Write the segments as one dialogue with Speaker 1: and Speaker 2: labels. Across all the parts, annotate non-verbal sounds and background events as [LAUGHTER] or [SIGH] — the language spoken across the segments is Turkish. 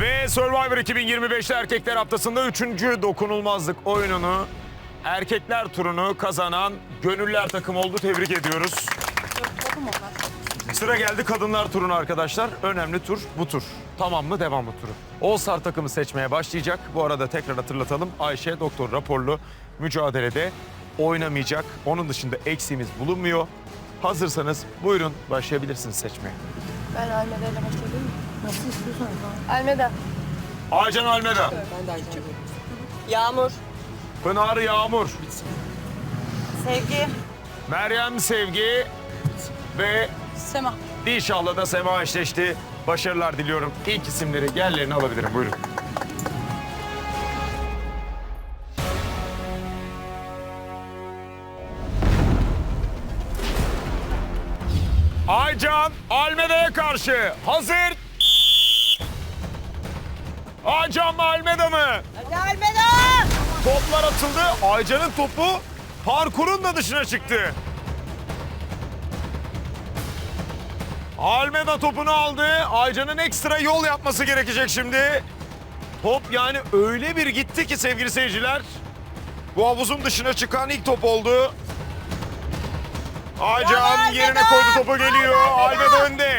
Speaker 1: Ve Survivor 2025'te erkekler haftasında 3. dokunulmazlık oyununu erkekler turunu kazanan gönüller takım oldu. Tebrik ediyoruz. Sıra geldi kadınlar turuna arkadaşlar. Önemli tur bu tur. Tamam mı devam mı turu. All takımı seçmeye başlayacak. Bu arada tekrar hatırlatalım. Ayşe doktor raporlu mücadelede oynamayacak. Onun dışında eksiğimiz bulunmuyor. Hazırsanız buyurun başlayabilirsiniz seçmeye.
Speaker 2: Ben ile başlayayım mı? Nasıl istiyorsan. Almeda.
Speaker 1: Aycan Almeda,
Speaker 2: Yağmur.
Speaker 1: Pınar Yağmur,
Speaker 2: Sevgi.
Speaker 1: Meryem Sevgi ve
Speaker 2: Sema.
Speaker 1: inşallah da Sema eşleşti. Başarılar diliyorum. İlk isimleri yerlerini alabilirim. Buyurun. Aycan Almeda'ya karşı hazır. Aycan mı Almeda mı?
Speaker 2: Almeda!
Speaker 1: Toplar atıldı. Aycan'ın topu parkurun da dışına çıktı. Almeda topunu aldı. Aycan'ın ekstra yol yapması gerekecek şimdi. Top yani öyle bir gitti ki sevgili seyirciler. Bu havuzun dışına çıkan ilk top oldu. Aycan yerine koydu topu geliyor. Almeda önde.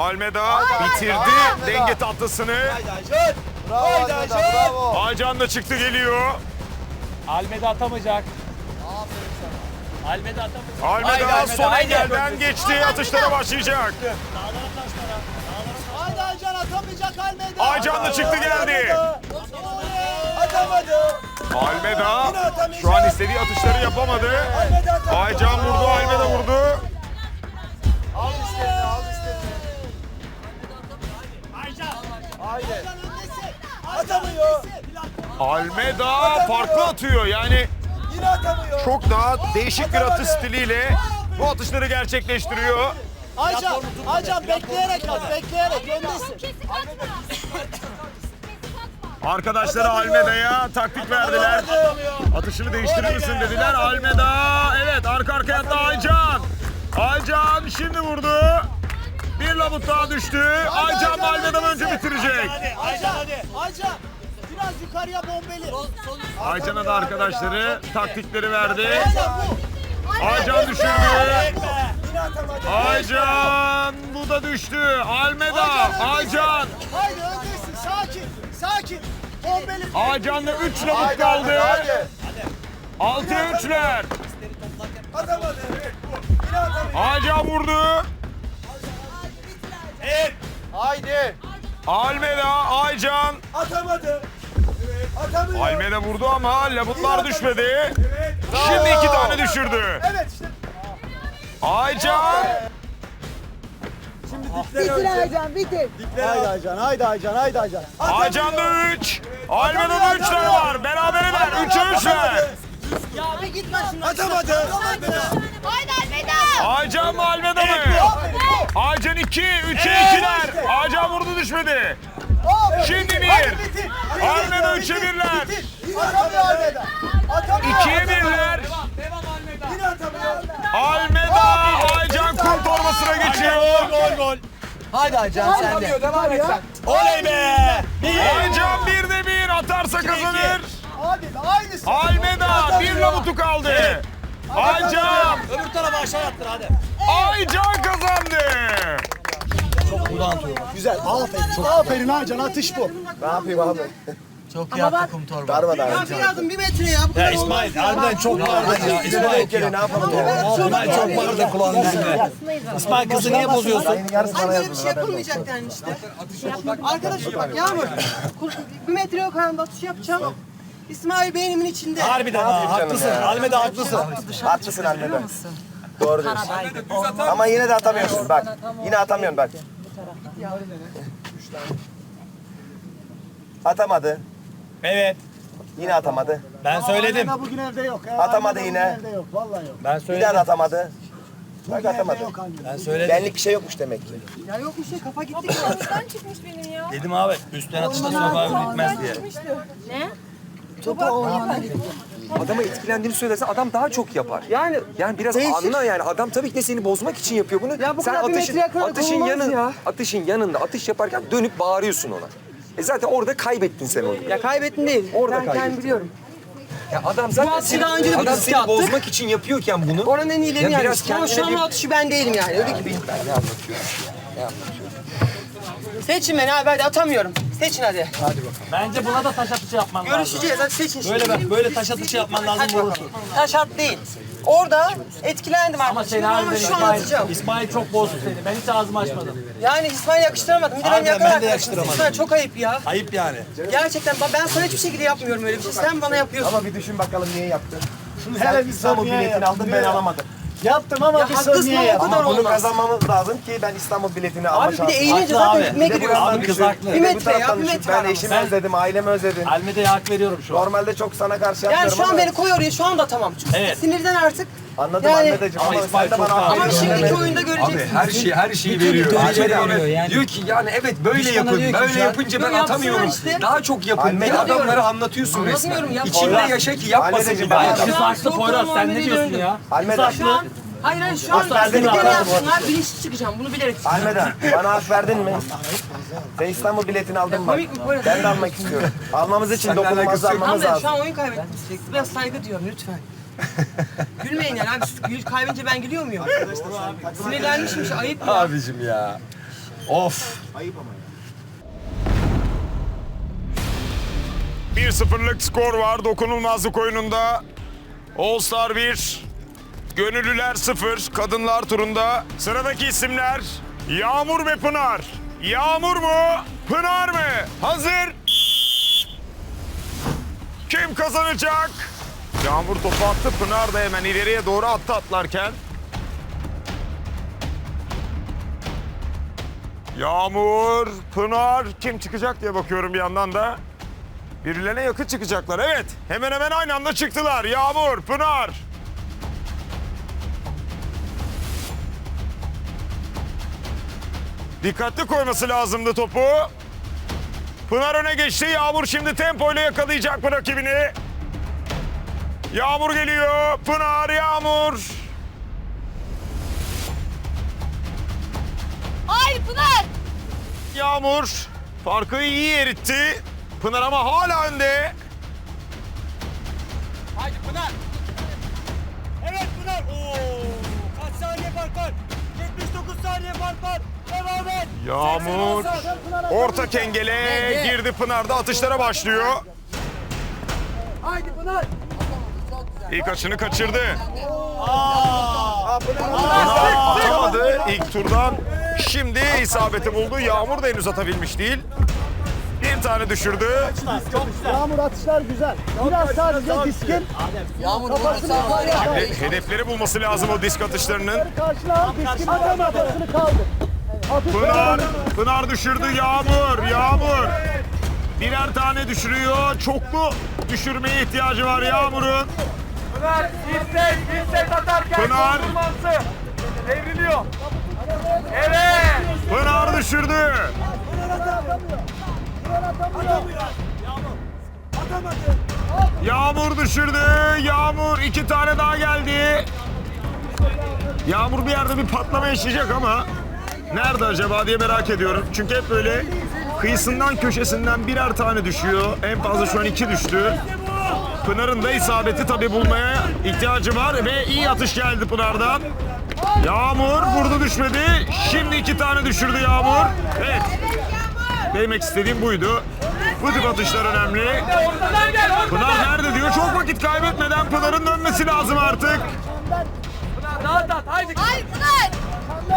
Speaker 2: Almeda
Speaker 1: bitirdi denge tatlısını.
Speaker 3: Bravo Almeda, bravo.
Speaker 1: Aycan da çıktı geliyor.
Speaker 4: Almeda atamayacak. Almeda atamayacak.
Speaker 1: Almeda
Speaker 4: Haydi Almeda,
Speaker 1: son
Speaker 4: haydi.
Speaker 1: engelden geçti. Atışlara başlayacak.
Speaker 3: Haydi Aycan atamayacak Almeda.
Speaker 1: Aycan da çıktı geldi.
Speaker 3: Atamadı.
Speaker 1: Almeda şu an istediği atışları yapamadı. Aycan vurdu, Almeda vurdu.
Speaker 3: Haydi. Atamıyor.
Speaker 1: Almeda farklı atıyor. Yani
Speaker 3: Yine atamıyor.
Speaker 1: çok daha değişik bir atış stiliyle bu atışları gerçekleştiriyor.
Speaker 3: Aycan, Aycan bekleyerek at, bekleyerek öndesin.
Speaker 1: Arkadaşları Almeda'ya taktik verdiler. Atışını değiştirir misin dediler. Almeda Daha düştü. Aycan mı önce bitirecek?
Speaker 3: Aycan, Aycan. Biraz yukarıya bombeli.
Speaker 1: Aycan'a da arkadaşları taktikleri verdi.
Speaker 3: Aycan bu.
Speaker 1: Aycan düşürdü.
Speaker 3: Yine atamadı.
Speaker 1: Aycan bu da düştü. Almeda, Aycan.
Speaker 3: Haydi öndesin, sakin, sakin. Bombeli.
Speaker 1: Aycan'la 3 labut kaldı. 6'ya 3'ler.
Speaker 3: Atamadı. Yine atamadı.
Speaker 1: Aycan vurdu.
Speaker 3: Haydi.
Speaker 1: Almeda, Aycan.
Speaker 3: Atamadı. Atamıyor.
Speaker 1: Almeda vurdu ama labutlar düşmedi. Şimdi iki tane düşürdü.
Speaker 3: Evet işte.
Speaker 1: Aycan.
Speaker 5: Bitir Aycan bitir.
Speaker 3: Haydi Aycan, haydi Aycan, haydi Aycan.
Speaker 1: Aycan'da 3. Almeda'da 3'ler var. Berabereler. 3'e 3'ler.
Speaker 3: Atamadı.
Speaker 2: Haydi Almeda!
Speaker 1: Aycan mı Almeda mı? Aycan 2. 3'e 2'ler. Aycan vurdu düşmedi. Şimdi bir. Almeda 3'e 1'ler.
Speaker 3: Atamıyor Almeda. Atamıyor.
Speaker 1: 2'ye 1'ler.
Speaker 3: Yine atamıyor.
Speaker 1: Almeda Aycan kum torbasına geçiyor.
Speaker 4: Gol gol. Hadi Aycan sen de. Devam et sen. Oley be.
Speaker 1: Aycan 1'de 1 atarsa kazanır.
Speaker 3: Hadi aynısı.
Speaker 1: Almeda bir labutu kaldı. Aycan,
Speaker 4: Öbür tarafa aşağı yattır hadi.
Speaker 1: Aycan kazandı.
Speaker 3: Güzel. Aferin. Çok aferin Aycan atış bu. Ne yapayım abi?
Speaker 4: Çok iyi attı kum torba.
Speaker 3: Darmadan.
Speaker 4: Ya İsmail harbiden çok bağırdın ya. İsmail
Speaker 3: ne yapalım?
Speaker 4: İsmail çok bağırdın kulağının dibine. İsmail kızı niye bozuyorsun?
Speaker 3: Yarısı bana yazın.
Speaker 5: Bir şey yapılmayacak yani işte. Arkadaşım bak Yağmur. Bir metre yukarıda atış yapacağım. İsmail beynimin içinde.
Speaker 4: Harbiden ha haklısın. Almeda haklısın.
Speaker 3: Haklısın Almeda. Doğru diyorsun. Ama yine de atamıyorsun bak. Yine atamıyorsun bak. Atamadı.
Speaker 4: Evet.
Speaker 3: Yine atamadı.
Speaker 4: Ben söyledim.
Speaker 6: Bugün evde yok.
Speaker 3: Atamadı yine.
Speaker 6: Evde yok. Vallahi yok.
Speaker 4: Ben
Speaker 3: Bir daha da atamadı. Bak atamadı.
Speaker 4: Ben söyledim.
Speaker 3: Benlik bir şey yokmuş demek ki.
Speaker 5: Ya yok bir şey kafa gitti ki.
Speaker 2: Üstten çıkmış benim ya.
Speaker 4: Dedim abi üstten atışta Survivor bitmez diye.
Speaker 2: Ne?
Speaker 5: Topu oynamaya gitti.
Speaker 6: adama etkilendiğini söylersen adam daha çok yapar.
Speaker 5: Yani
Speaker 6: Yani biraz
Speaker 5: Değişir.
Speaker 6: anla yani adam tabii ki de seni bozmak için yapıyor bunu.
Speaker 5: Ya bu
Speaker 6: Sen
Speaker 5: kadar bir
Speaker 6: atışın
Speaker 5: konulmaz
Speaker 6: yanın,
Speaker 5: ya.
Speaker 6: atışın yanında atış yaparken dönüp bağırıyorsun ona. E zaten orada kaybettin sen onu.
Speaker 5: ya kaybettin değil.
Speaker 6: Orada
Speaker 5: ben kendim
Speaker 6: kaybettin.
Speaker 5: biliyorum.
Speaker 6: Ya adam zaten seni,
Speaker 5: daha önce de
Speaker 6: adam seni
Speaker 5: attık.
Speaker 6: bozmak için yapıyorken bunu.
Speaker 5: Oranın en iyilerini
Speaker 6: Ya
Speaker 5: yani.
Speaker 6: biraz
Speaker 5: Ama şu an
Speaker 6: bir-
Speaker 5: atışı ben değilim yani. Öyle gibi.
Speaker 6: Ben ne anlatıyorum? Ne anlatıyorum?
Speaker 5: Seçin beni abi hadi atamıyorum. Seçin hadi.
Speaker 4: Bence buna da taş atışı yapman lazım.
Speaker 5: Görüşeceğiz hadi seçin şimdi.
Speaker 4: Böyle bak böyle taş atışı yapman lazım
Speaker 5: Hadi bakalım.
Speaker 4: vurursun.
Speaker 5: Taş at değil. Orada etkilendim
Speaker 4: Ama seni
Speaker 5: ama
Speaker 4: harbiden
Speaker 5: şu an atacağım.
Speaker 4: İsmail, İsmail çok bozdu seni. Ben hiç ağzımı açmadım.
Speaker 5: Yani İsmail yakıştıramadım. Bir de benim
Speaker 4: Harbiden
Speaker 5: yakın
Speaker 4: ben de
Speaker 5: arkadaşım.
Speaker 4: yakıştıramadım.
Speaker 5: İsmail çok ayıp ya.
Speaker 4: Ayıp yani.
Speaker 5: Gerçekten ben- ben sana hiçbir şekilde yapmıyorum öyle bir şey. Sen bana yapıyorsun.
Speaker 3: Ama bir düşün bakalım niye yaptın.
Speaker 7: Hele
Speaker 3: Sen
Speaker 7: bir
Speaker 3: İstanbul
Speaker 7: saniye
Speaker 3: biletini aldın ben alamadım.
Speaker 7: Yaptım ama
Speaker 5: Ya
Speaker 7: bir
Speaker 5: haklısın
Speaker 7: saniye
Speaker 5: ama
Speaker 7: yap.
Speaker 3: Ama bunu
Speaker 5: olmaz.
Speaker 3: kazanmamız lazım ki ben İstanbul biletini alma
Speaker 5: Abi bir de
Speaker 3: şansım.
Speaker 5: eğilince
Speaker 4: Haklı
Speaker 5: zaten üstüme
Speaker 3: Bir de
Speaker 4: Abi kız
Speaker 3: düşün.
Speaker 4: haklı.
Speaker 3: Bir de
Speaker 5: Bir
Speaker 3: bu
Speaker 5: metre ya,
Speaker 3: taraftan
Speaker 5: bir
Speaker 3: düşün.
Speaker 5: metre
Speaker 3: Ben
Speaker 5: ama.
Speaker 3: eşimi
Speaker 4: Ben-
Speaker 3: özledim, ailemi özledim.
Speaker 4: Almede'ye hak veriyorum şu an.
Speaker 3: Normalde çok sana karşı
Speaker 5: Yani
Speaker 3: yapmıyorum
Speaker 5: şu an
Speaker 3: ama
Speaker 5: beni koy oraya şu anda tamam. Çünkü
Speaker 4: Evet.
Speaker 5: sinirden artık.
Speaker 3: Anladım
Speaker 5: Yani-
Speaker 3: Ahmet'ciğim
Speaker 4: Ama
Speaker 3: ama,
Speaker 4: İsmail
Speaker 3: sen de
Speaker 4: çok
Speaker 3: bana
Speaker 4: daha-
Speaker 5: Ama şimdiki oyunda
Speaker 6: Abi
Speaker 5: göreceksiniz.
Speaker 6: her şeyi her şeyi veriyor.
Speaker 4: veriyor
Speaker 6: Ahmet abi
Speaker 4: yani.
Speaker 6: diyor ki yani evet böyle yapın.
Speaker 4: diyor ki
Speaker 6: Böyle
Speaker 4: şu an-
Speaker 6: yapınca ben
Speaker 5: yapsınlar
Speaker 6: atamıyorum.
Speaker 5: işte.
Speaker 6: Daha çok yapın. Diye
Speaker 3: abi
Speaker 6: adamlara anlatıyorsun resmen.
Speaker 5: Anlatıyorum ya.
Speaker 6: İçinde
Speaker 5: Poyraz.
Speaker 6: yaşa ki yapmasın
Speaker 3: Ahmet'ciğim,
Speaker 6: gibi.
Speaker 3: ben-
Speaker 5: Şu an
Speaker 4: haklı
Speaker 5: çok
Speaker 4: Poyraz sen ne diyorsun ya? Kız
Speaker 3: abi.
Speaker 5: Şu an hayır hayır şu an
Speaker 3: mi
Speaker 5: istediklerini
Speaker 3: bana?
Speaker 5: yapsınlar. Bilinçli çıkacağım bunu bilerek.
Speaker 3: Ahmet abi, bana hak verdin mi? Sen İstanbul biletini aldın mı?
Speaker 5: komik mi Poyraz?
Speaker 3: Ben de almak istiyorum. Almamız için
Speaker 6: Seninle alakası
Speaker 3: dokunulmazı
Speaker 6: yok.
Speaker 3: almamız
Speaker 5: Tamam ben şu an oyun kaybettim. Biraz saygı diyorum lütfen. [LAUGHS] Gülmeyin yani abi siz gül kaybedince ben gülüyor muyum? Sinirlenmişim şey ayıp ya.
Speaker 6: Abicim ya. Of.
Speaker 1: 1-0'lık skor var dokunulmazlık oyununda. All Star 1, Gönüllüler 0, Kadınlar turunda. Sıradaki isimler Yağmur ve Pınar. Yağmur mu, Pınar mı? Hazır. Kim kazanacak? Yağmur topu attı, Pınar da hemen ileriye doğru attı atlarken. Yağmur, Pınar kim çıkacak diye bakıyorum bir yandan da. Birilerine yakın çıkacaklar. Evet. Hemen hemen aynı anda çıktılar. Yağmur, Pınar. Dikkatli koyması lazımdı topu. Pınar öne geçti. Yağmur şimdi tempoyla yakalayacak bu rakibini. Yağmur geliyor. Pınar, Yağmur.
Speaker 2: Hayır Pınar.
Speaker 1: Yağmur farkı iyi eritti. Pınar ama hala önde.
Speaker 4: Haydi Pınar. Evet Pınar. Oo. Kaç saniye fark var? 79 saniye fark var. Devam et.
Speaker 1: Yağmur orta kengele girdi Pınar'da atışlara başlıyor.
Speaker 5: Haydi Pınar.
Speaker 1: İlk açını kaçırdı. Atamadı ilk turdan. Şimdi isabeti buldu. Yağmur da henüz atabilmiş değil. Bir tane düşürdü.
Speaker 7: Yağmur atışlar güzel. Biraz sadece diskin kafasını yukarıya
Speaker 1: He- hedefleri bulması lazım o disk atışlarının.
Speaker 7: karşıla. Diskin atama kafasını kaldır.
Speaker 1: Pınar, Pınar düşürdü Yağmur, Yağmur. Birer tane düşürüyor. Çoklu düşürmeye ihtiyacı var Yağmur'un.
Speaker 4: Pınar istek istek atarken
Speaker 1: Pınar.
Speaker 4: performansı devriliyor. Evet.
Speaker 1: Pınar düşürdü. Yağmur düşürdü. Yağmur iki tane daha geldi. Yağmur bir yerde bir patlama yaşayacak ama nerede acaba diye merak ediyorum. Çünkü hep böyle kıyısından köşesinden birer tane düşüyor. En fazla şu an iki düştü. Pınar'ın da isabeti tabii bulmaya ihtiyacı var ve iyi atış geldi Pınar'dan. Yağmur vurdu düşmedi. Şimdi iki tane düşürdü Yağmur. Evet. Değmek istediğim buydu. Bu tip atışlar önemli. Pınar nerede diyor. Çok vakit kaybetmeden Pınar'ın dönmesi lazım artık.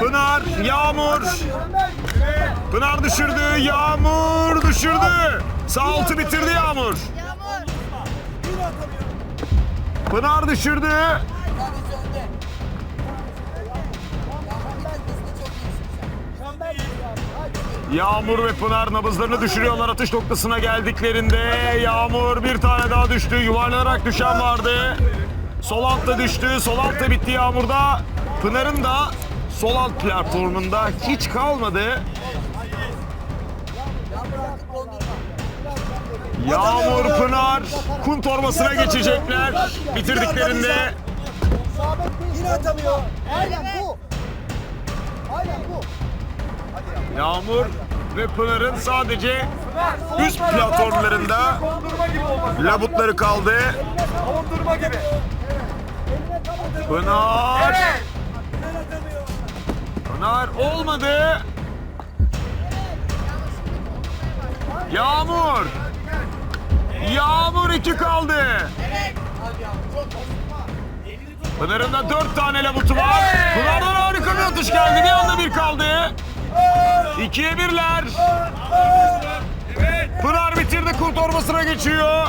Speaker 4: Pınar,
Speaker 1: Yağmur. Pınar düşürdü. Yağmur düşürdü. Sağ altı bitirdi Yağmur. Pınar düşürdü. Yağmur ve Pınar nabızlarını düşürüyorlar atış noktasına geldiklerinde. Yağmur bir tane daha düştü. Yuvarlanarak düşen vardı. Sol altta düştü. Sol altta bitti Yağmur'da. Pınar'ın da sol alt platformunda hiç kalmadı. Yağmur, Pınar kum torbasına geçecekler. Bitirdiklerinde
Speaker 7: Yine atamıyor. Aynen bu. Aynen bu.
Speaker 1: Yağmur ve Pınar'ın sadece üst platformlarında labutları kaldı.
Speaker 4: Savundurma gibi.
Speaker 1: Pınar. Pınar olmadı. Yağmur. Yağmur iki kaldı. Pınar'ın da dört tane labutu var. Pınar'dan harika bir atış geldi. Bir anda bir kaldı. İkiye birler. Pınar bitirdi kum torbasına geçiyor.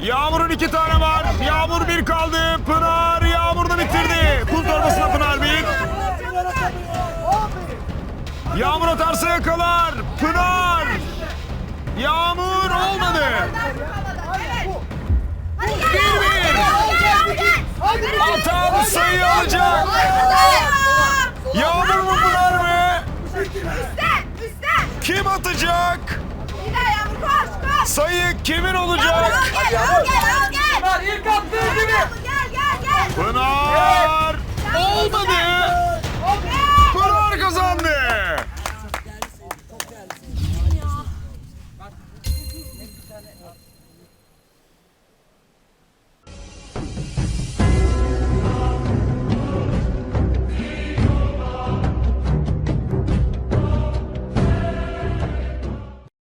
Speaker 1: Yağmur'un iki tane var. Yağmur bir kaldı. Pınar Yağmur da bitirdi. Kum torbasına Pınar bir. Yağmur atarsa yakalar. Pınar. Yağmur olmadı. Atan sayı alacak. Yağmur mu Pınar mı? Kim atacak? Sayı kimin olacak?
Speaker 4: ilk attığı gibi.
Speaker 1: Pınar olmadı.